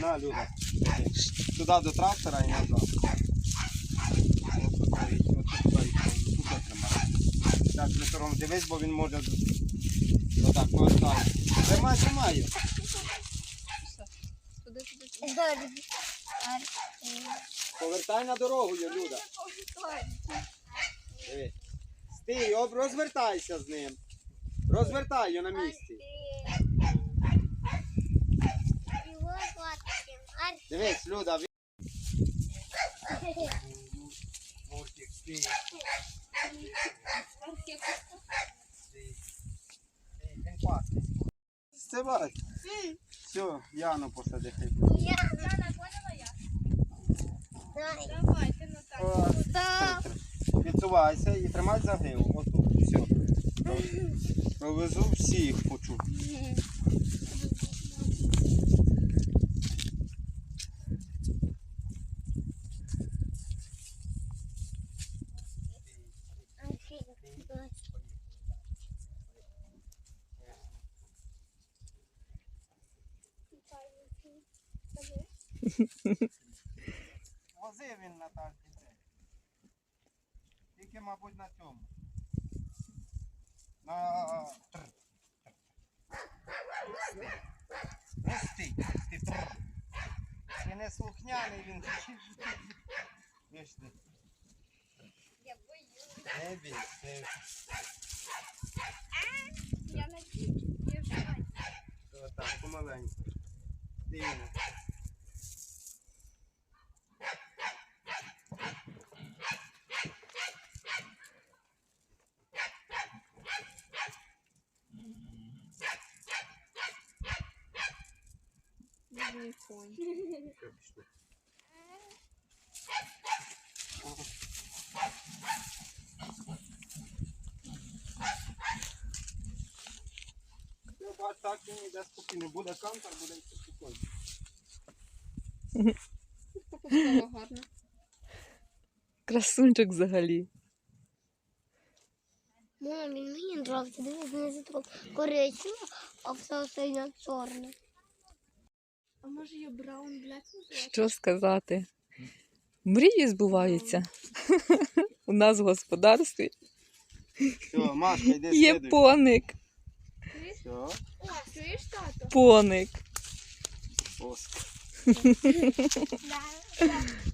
На, Люда. Туди до трактора і назад. Так, Петром, дивись, бо він може отак повертати. Тримай, тримай. Повертай на дорогу, Люда. Диви. Стій, розвертайся з ним. Розвертай його на місці. Дивись, Люда. Стій, він Все, Яну посади. хай буде. Давай, ти на так. Відсувайся і тримай загриву. Отут. Все. Провезу всіх хочу. Возив він на так дітей. Тільки, мабуть, на цьому. На стій, стій, тр. Ти не слухняний він. Вишли. Я боюсь. Не бій. Ти Я на я знаю. отак, помаленьку. Дивно. Конь. Ну, бач, так він йде спокійно. Буде кантор, буде йти спокійно. Попускала гарно. Красунчик взагалі. Мам, мені нравиться, дивись, знизу тут коричнево, а все остальне чорне. А може є браун блек називати? Що сказати? Мрії збуваються. У нас в господарстві Все, Машка, йди є слідуй. поник. Все, О, чуєш, тато? Поник. воск.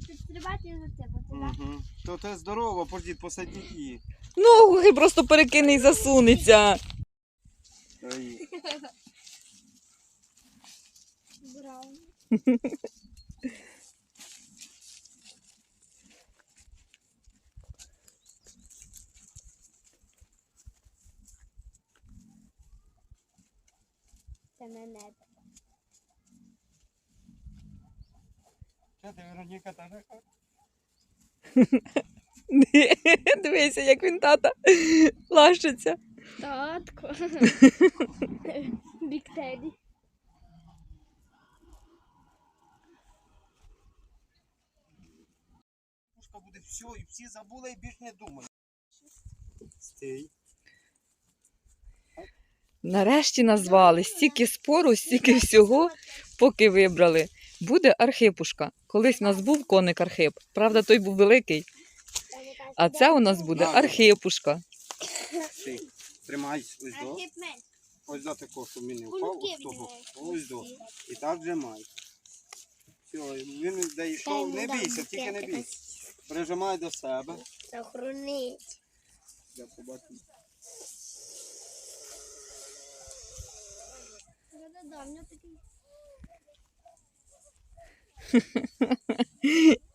Підстрибати за тебе, Угу. То ти здорово, пожди, посадіть її. Ну, хай просто перекине і засунеться. Це мене. Що ти, Вероніка, теж? Дивися, як він тата лащиться. Татко. Бік Теді. Буде все, і всі забули і більш не думали. Стій. Нарешті назвали стільки спору, стільки всього, поки вибрали. Буде Архипушка. Колись у нас був коник Архип. Правда, той був великий. А це у нас буде Архипушка. Стій. Тримай ось до. Ось до такого, щоб він не впав. Ось того. Ось до. І так же май. Все, він дійшов. Не бійся, тільки не бійся. Прижимай до себе. Сохранить. Я побачу.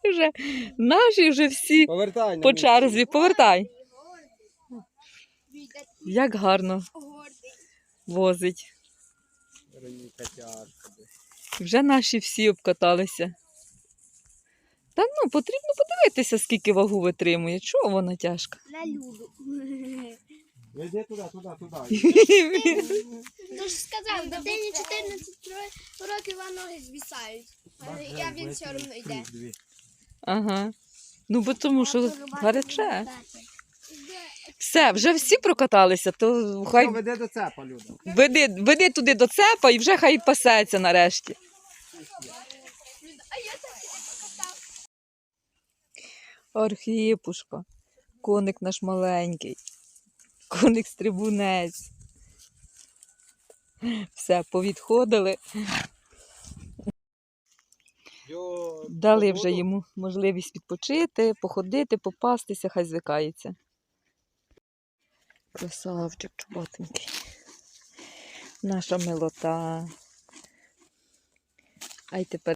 Вже наші вже всі Повертай. по черзі. Повертай. Як гарно возить. Вже наші всі обкаталися. Та ну, потрібно подивитися, скільки вагу витримує. Чого вона тяжка? На люду. Йди туди, туди, туди. Ти ж сказав, дитині 14 ро- років, а ноги звісають. Але я він все одно йде. Ага. Ну, бо тому що гаряче. Все, вже всі прокаталися, то хай Хай веде до цепа, Люда. веди, веди туди до цепа і вже хай пасеться нарешті. Архипушка, коник наш маленький, коник стрибунець. Все, повідходили, Йо, дали вже йому можливість відпочити, походити, попастися, хай звикається. Красавчик чоботенький. Наша милота. А й тепер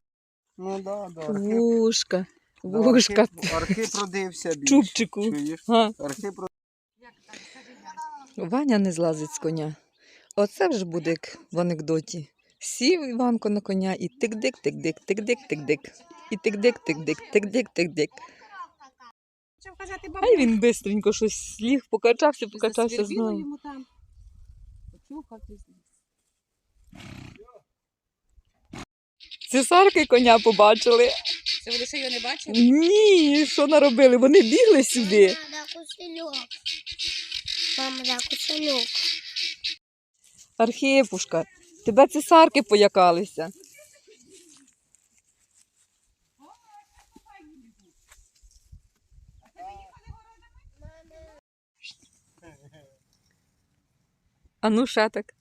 Ну да, да. Вушка, вушка, чубчику. Чуєш? Ваня не злазить з коня. Оце вже буде як в анекдоті. Сів Іванко на коня і тик-дик, тик-дик, тик-дик, тик-дик. І тик-дик, тик-дик, тик-дик, тик-дик. А й він бистренько щось сліг, покачався, покачався знову. йому там. Цесарки коня побачили. Ви ще його не бачили? Ні, що наробили? Вони бігли сюди. Мама, да кошелек. Мама, да кошелек. Архипушка, тебе цесарки поякалися. А ну ще так.